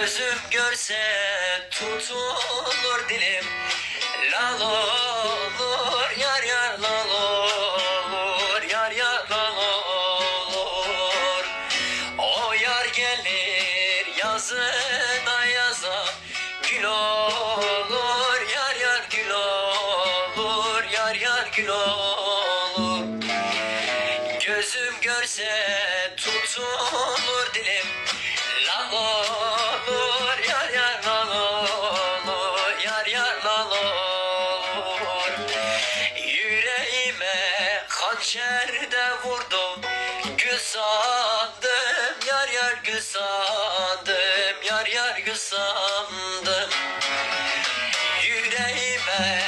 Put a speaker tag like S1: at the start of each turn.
S1: Gözüm görse tutulur dilim. Lal olur yar yar lal olur Yar yar lal olur. O yar gelir yazına yaza Gül olur yar yar gül olur Yar yar gül olur. Gözüm görse tutulur Yüreğime hançer de vurdum. Gül sandım yar yar gül sandım Yar yar gül sandım. Yüreğime